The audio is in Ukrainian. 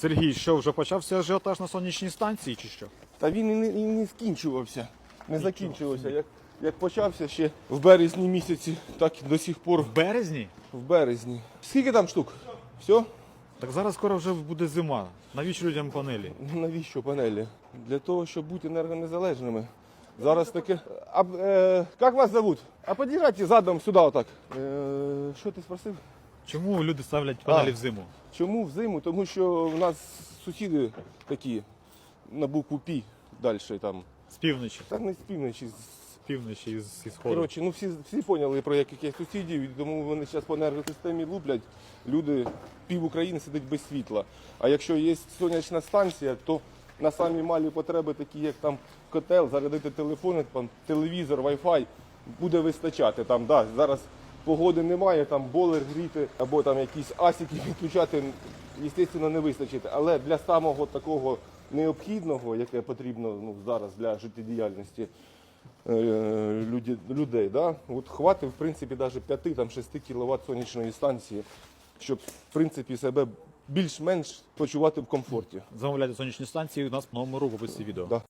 Сергій, що вже почався ажіотаж на сонячній станції чи що? Та він і не, і не скінчувався. Не закінчувався. Як, як почався ще в березні місяці, так і до сих пор В березні? в березні. Скільки там штук? Все? Так зараз скоро вже буде зима. Навіщо людям панелі? Ну, Навіщо панелі? Для того, щоб бути енергонезалежними. Зараз таке. А, е, як вас зовут? А під'їжджайте задом сюди отак. Е, що ти спросив? Чому люди ставлять панелі А. в зиму? Чому взиму? Тому що в нас сусіди такі на букву Пі далі там. З півночі, Та не з півночі, з півночі і з, і сходу. Коротше, ну всі, всі поняли про яких я сусідів, і тому вони зараз по енергосистемі луплять. Люди, пів України сидить без світла. А якщо є сонячна станція, то на самі малі потреби, такі як там котел, зарядити телефон, там, телевізор, Wi-Fi, буде вистачати. Там, да, зараз погоди немає, там болер гріти або там якісь асіки відключати, звісно, не вистачить. Але для самого такого необхідного, яке потрібно ну, зараз для життєдіяльності, е, люди- людей. Да? От хватить, в принципі, навіть 5-6 кВт сонячної станції, щоб в принципі себе більш-менш почувати в комфорті. Замовляйте сонячні станції у нас в новому руху під відео. Да.